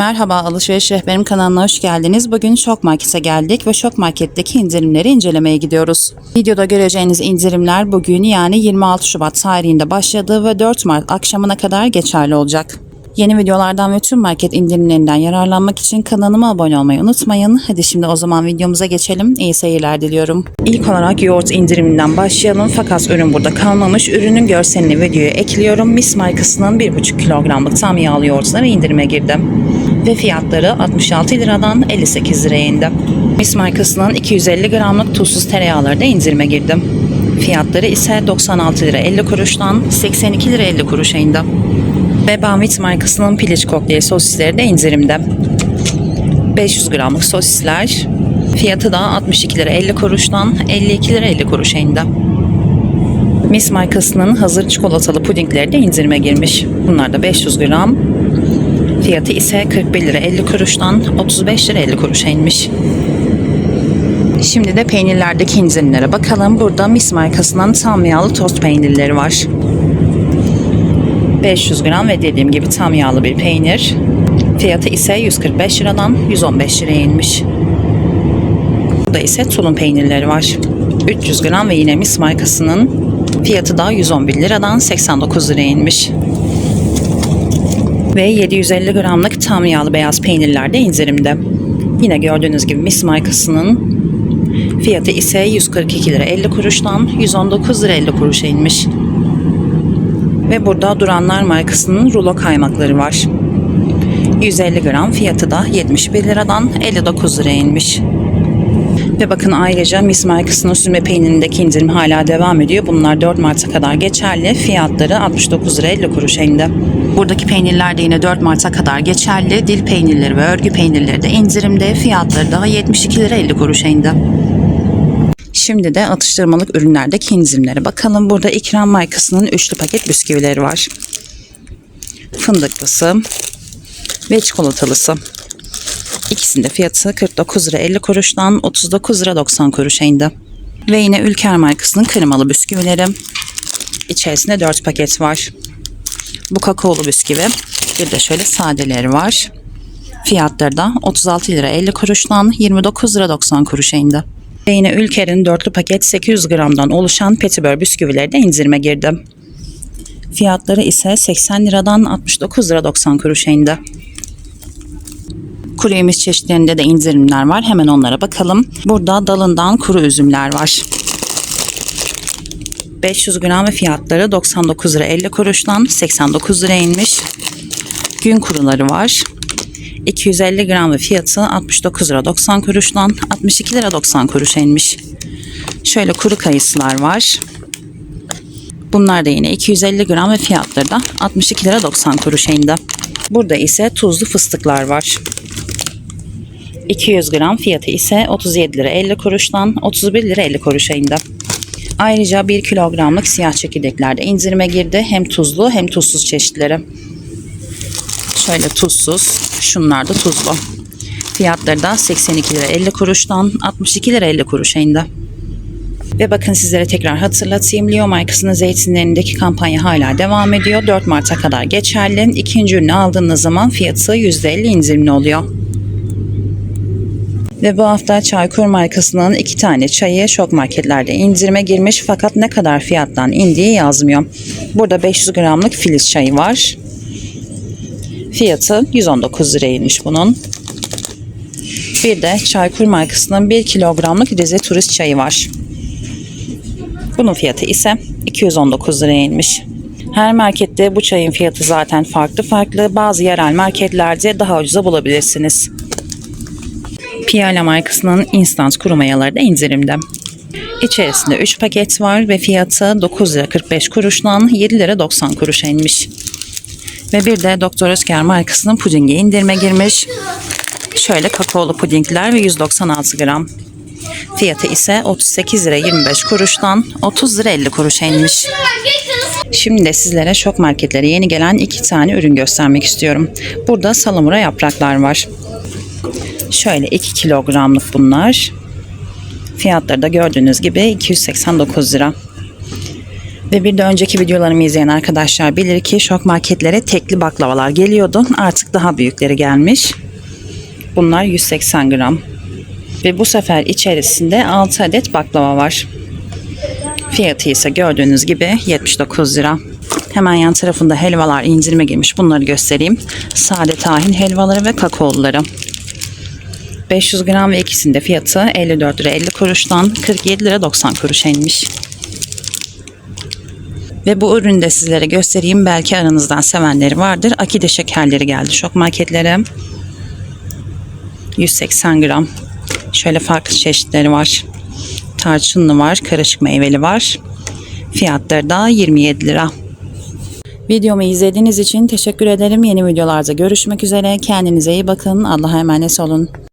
Merhaba Alışveriş Rehberim kanalına hoş geldiniz. Bugün Şok Market'e geldik ve Şok Market'teki indirimleri incelemeye gidiyoruz. Videoda göreceğiniz indirimler bugün yani 26 Şubat tarihinde başladı ve 4 Mart akşamına kadar geçerli olacak. Yeni videolardan ve tüm market indirimlerinden yararlanmak için kanalıma abone olmayı unutmayın. Hadi şimdi o zaman videomuza geçelim. İyi seyirler diliyorum. İlk olarak yoğurt indiriminden başlayalım. Fakat ürün burada kalmamış. Ürünün görselini videoya ekliyorum. Miss markasının 1,5 kilogramlık tam yağlı yoğurtları indirime girdi. Ve fiyatları 66 liradan 58 liraya indi. Miss markasının 250 gramlık tuzsuz tereyağları da indirime girdi. Fiyatları ise 96 lira 50 kuruştan 82 lira 50 kuruşa indi. Ve Banvit markasının piliç kokteyl sosisleri de indirimde. 500 gramlık sosisler fiyatı da 62 lira 50 kuruştan 52 lira 50 kuruşa indi. Miss markasının hazır çikolatalı pudingleri de indirime girmiş. Bunlar da 500 gram. Fiyatı ise 41 lira 50 kuruştan 35 lira 50 kuruşa inmiş. Şimdi de peynirlerdeki indirimlere bakalım. Burada Miss markasının tam yağlı tost peynirleri var. 500 gram ve dediğim gibi tam yağlı bir peynir. Fiyatı ise 145 liradan 115 liraya inmiş. Burada ise tulum peynirleri var. 300 gram ve yine Miss markasının fiyatı da 111 liradan 89 liraya inmiş. Ve 750 gramlık tam yağlı beyaz peynirler de indirimde. Yine gördüğünüz gibi Miss markasının fiyatı ise 142 lira 50 kuruştan 119 lira 50 kuruşa inmiş. Ve burada Duranlar markasının rulo kaymakları var. 150 gram fiyatı da 71 liradan 59 liraya inmiş. Ve bakın ayrıca Miss markasının sürme peynirindeki indirim hala devam ediyor. Bunlar 4 Mart'a kadar geçerli. Fiyatları 69 lira 50 kuruşa indi. Buradaki peynirler de yine 4 Mart'a kadar geçerli. Dil peynirleri ve örgü peynirleri de indirimde. Fiyatları da 72 lira 50 kuruşa indi. Şimdi de atıştırmalık ürünlerdeki indirimlere bakalım. Burada İkram markasının üçlü paket bisküvileri var. Fındıklısı ve çikolatalısı. İkisinde fiyatı 49 lira 50 kuruştan 39 lira 90 kuruşa indi. Ve yine Ülker markasının kremalı bisküvileri. İçerisinde 4 paket var. Bu kakaolu bisküvi. Bir de şöyle sadeleri var. Fiyatları da 36 lira 50 kuruştan 29 lira 90 kuruşa indi. Ve yine Ülker'in dörtlü paket 800 gramdan oluşan petibör bisküvileri de indirime girdi. Fiyatları ise 80 liradan 69 lira 90 kuruşa indi. Kuru yemiş çeşitlerinde de indirimler var. Hemen onlara bakalım. Burada dalından kuru üzümler var. 500 gram ve fiyatları 99 lira 50 kuruştan 89 lira inmiş. Gün kuruları var. 250 gram ve fiyatı 69 lira 90 kuruştan 62 lira 90 kuruşa inmiş. Şöyle kuru kayısılar var. Bunlar da yine 250 gram ve fiyatları da 62 lira 90 kuruşa indi. Burada ise tuzlu fıstıklar var. 200 gram fiyatı ise 37 lira 50 kuruştan 31 lira 50 kuruşa indi. Ayrıca 1 kilogramlık siyah çekirdekler de indirime girdi. Hem tuzlu hem tuzsuz çeşitleri. Şöyle tuzsuz, şunlar da tuzlu. Fiyatları da 82 lira 50 kuruştan 62 lira 50 kuruşa indi. Ve bakın sizlere tekrar hatırlatayım. Leo markasının zeytinlerindeki kampanya hala devam ediyor. 4 Mart'a kadar geçerli. İkinci ürünü aldığınız zaman fiyatı %50 indirimli oluyor. Ve bu hafta Çaykur markasının iki tane çayı şok marketlerde indirime girmiş fakat ne kadar fiyattan indiği yazmıyor. Burada 500 gramlık filiz çayı var. Fiyatı 119 liraymış bunun. Bir de Çaykur markasının 1 kilogramlık Rize turist çayı var. Bunun fiyatı ise 219 liraya inmiş. Her markette bu çayın fiyatı zaten farklı farklı. Bazı yerel marketlerde daha ucuza bulabilirsiniz. Piyala markasının instant kuru mayaları da indirimde. İçerisinde 3 paket var ve fiyatı 9 lira 45 kuruştan 7 lira 90 kuruşa inmiş. Ve bir de Doktor Özker markasının pudingi indirime girmiş. Şöyle kakaolu pudingler ve 196 gram. Fiyatı ise 38 lira 25 kuruştan 30 lira 50 kuruşa inmiş. Şimdi de sizlere şok marketlere yeni gelen iki tane ürün göstermek istiyorum. Burada salamura yapraklar var. Şöyle 2 kilogramlık bunlar. Fiyatları da gördüğünüz gibi 289 lira. Ve bir de önceki videolarımı izleyen arkadaşlar bilir ki şok marketlere tekli baklavalar geliyordu. Artık daha büyükleri gelmiş. Bunlar 180 gram. Ve bu sefer içerisinde 6 adet baklava var. Fiyatı ise gördüğünüz gibi 79 lira. Hemen yan tarafında helvalar indirime girmiş. Bunları göstereyim. Sade tahin helvaları ve kakaoluları. 500 gram ve ikisinde fiyatı 54 lira 50 kuruştan 47 lira 90 kuruşa inmiş. Ve bu ürünü de sizlere göstereyim. Belki aranızdan sevenleri vardır. Akide şekerleri geldi şok marketlere. 180 gram. Şöyle farklı çeşitleri var. Tarçınlı var, karışık meyveli var. Fiyatları da 27 lira. Videomu izlediğiniz için teşekkür ederim. Yeni videolarda görüşmek üzere. Kendinize iyi bakın. Allah'a emanet olun.